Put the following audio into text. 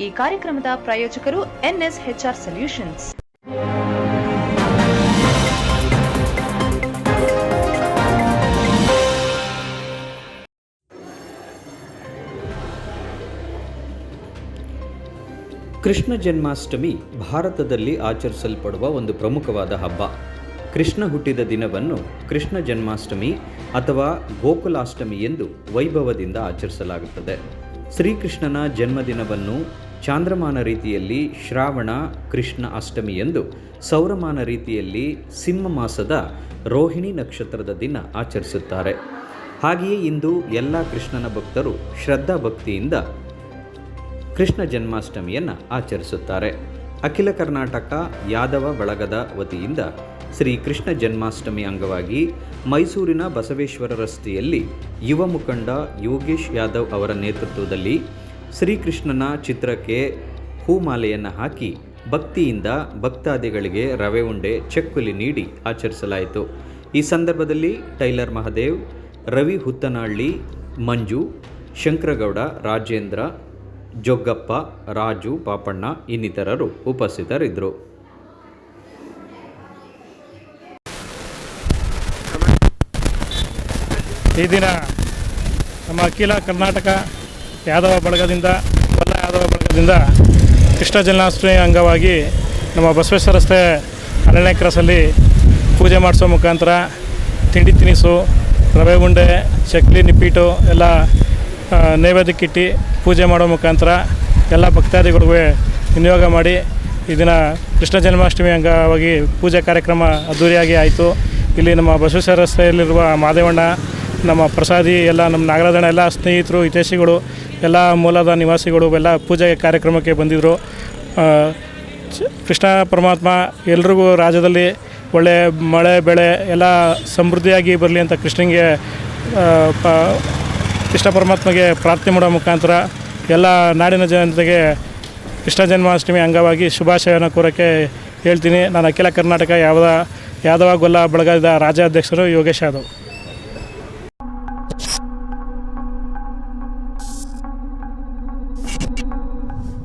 ಈ ಕಾರ್ಯಕ್ರಮದ ಪ್ರಾಯೋಜಕರು ಎನ್ಎಸ್ಎಚ್ಆರ್ ಸೊಲ್ಯೂಷನ್ಸ್. ಕೃಷ್ಣ ಜನ್ಮಾಷ್ಟಮಿ ಭಾರತದಲ್ಲಿ ಆಚರಿಸಲ್ಪಡುವ ಒಂದು ಪ್ರಮುಖವಾದ ಹಬ್ಬ. ಕೃಷ್ಣ ಹುಟ್ಟಿದ ದಿನವನ್ನು ಕೃಷ್ಣ ಜನ್ಮಾಷ್ಟಮಿ ಅಥವಾ ಗೋಕುಲಾಷ್ಟಮಿ ಎಂದು ವೈಭವದಿಂದ ಆಚರಿಸಲಾಗುತ್ತದೆ. ಶ್ರೀಕೃಷ್ಣನ ಜನ್ಮದಿನವನ್ನು ಚಾಂದ್ರಮಾನ ರೀತಿಯಲ್ಲಿ ಶ್ರಾವಣ, ಕೃಷ್ಣ ಅಷ್ಟಮಿ ಎಂದು ಸೌರಮಾನ ರೀತಿಯಲ್ಲಿ ಸಿಂಹ ಮಾಸದ ರೋಹಿಣಿ ನಕ್ಷತ್ರದ ದಿನ ಆಚರಿಸುತ್ತಾರೆ. ಹಾಗೆಯೇ ಇಂದು ಎಲ್ಲ ಕೃಷ್ಣನ ಭಕ್ತರು ಶ್ರದ್ಧಾ ಭಕ್ತಿಯಿಂದ ಕೃಷ್ಣ ಜನ್ಮಾಷ್ಟಮಿಯನ್ನು ಆಚರಿಸುತ್ತಾರೆ. ಅಖಿಲ ಕರ್ನಾಟಕ ಯಾದವ ಬಳಗದ ವತಿಯಿಂದ ಶ್ರೀ ಕೃಷ್ಣ ಜನ್ಮಾಷ್ಟಮಿ ಅಂಗವಾಗಿ ಮೈಸೂರಿನ ಬಸವೇಶ್ವರ ರಸ್ತೆಯಲ್ಲಿ ಯುವ ಮುಖಂಡ ಯೋಗೇಶ್ ಯಾದವ್ ಅವರ ನೇತೃತ್ವದಲ್ಲಿ ಶ್ರೀಕೃಷ್ಣನ ಚಿತ್ರಕ್ಕೆ ಹೂಮಾಲೆಯನ್ನು ಹಾಕಿ ಭಕ್ತಿಯಿಂದ ಭಕ್ತಾದಿಗಳಿಗೆ ರವೆ ಉಂಡೆ, ಚಕ್ಕುಲಿ ನೀಡಿ ಆಚರಿಸಲಾಯಿತು. ಈ ಸಂದರ್ಭದಲ್ಲಿ ಟೈಲರ್ ಮಹದೇವ್, ರವಿ ಹುತ್ತನಹಳ್ಳಿ, ಮಂಜು, ಶಂಕರಗೌಡ, ರಾಜೇಂದ್ರ, ಜೊಗ್ಗಪ್ಪ, ರಾಜು ಪಾಪಣ್ಣ ಇನ್ನಿತರರು ಉಪಸ್ಥಿತರಿದ್ದರು. ಈ ದಿನ ನಮ್ಮ ಅಖಿಲ ಕರ್ನಾಟಕ ಯಾದವ ಬಳಗದಿಂದ ಬಲ್ಲ ಯಾದವ ಬಳಗದಿಂದ ಕೃಷ್ಣ ಜನ್ಮಾಷ್ಟಮಿ ಅಂಗವಾಗಿ ನಮ್ಮ ಬಸವೇಶ್ವರ ರಸ್ತೆ ಹನ್ನೆರಡನೇ ಕ್ರಾಸಲ್ಲಿ ಪೂಜೆ ಮಾಡಿಸೋ ಮುಖಾಂತರ ತಿಂಡಿ ತಿನಿಸು, ರವೆ ಉಂಡೆ, ಚಕ್ಲಿ, ನಿಪ್ಪೀಟು ಎಲ್ಲ ನೈವೇದ್ಯಕ್ಕಿಟ್ಟು ಪೂಜೆ ಮಾಡೋ ಮುಖಾಂತರ ಎಲ್ಲ ಭಕ್ತಾದಿಗಳಿಗೂ ವಿನಿಯೋಗ ಮಾಡಿ ಈ ದಿನ ಕೃಷ್ಣ ಜನ್ಮಾಷ್ಟಮಿ ಅಂಗವಾಗಿ ಪೂಜೆ ಕಾರ್ಯಕ್ರಮ ಅದ್ಧೂರಿಯಾಗಿ ಆಯಿತು. ಇಲ್ಲಿ ನಮ್ಮ ಬಸವೇಶ್ವರ ರಸ್ತೆಯಲ್ಲಿರುವ ಮಾದೇವಣ್ಣ ನಮ್ಮ ಪ್ರಸಾದಿ, ಎಲ್ಲ ನಮ್ಮ ನಾಗರಾಜಣ್ಣ, ಎಲ್ಲ ಸ್ನೇಹಿತರು, ಹಿತೈಷಿಗಳು, ಎಲ್ಲ ಮೂಲದ ನಿವಾಸಿಗಳು, ಎಲ್ಲ ಪೂಜೆ ಕಾರ್ಯಕ್ರಮಕ್ಕೆ ಬಂದಿದ್ದರು ಕೃಷ್ಣ ಪರಮಾತ್ಮ ಎಲ್ರಿಗೂ ರಾಜ್ಯದಲ್ಲಿ ಒಳ್ಳೆಯ ಮಳೆ, ಬೆಳೆ, ಎಲ್ಲ ಸಮೃದ್ಧಿಯಾಗಿ ಬರಲಿ ಅಂತ ಕೃಷ್ಣನಿಗೆ ಪ, ಕೃಷ್ಣ ಪರಮಾತ್ಮಗೆ ಪ್ರಾರ್ಥನೆ ಮಾಡೋ ಮುಖಾಂತರ ಎಲ್ಲ ನಾಡಿನ ಜನತೆಗೆ ಕೃಷ್ಣ ಜನ್ಮಾಷ್ಟಮಿ ಅಂಗವಾಗಿ ಶುಭಾಶಯನ ಕೋರೋಕ್ಕೆ ಹೇಳ್ತೀನಿ. ನಾನು ಅಖಿಲ ಕರ್ನಾಟಕ ಯಾವ್ದ ಯಾದವ ಗೊಲ್ಲ ಬಳಗದ ರಾಜ್ಯಾಧ್ಯಕ್ಷರು ಯೋಗೇಶ್ ಯಾದವ್.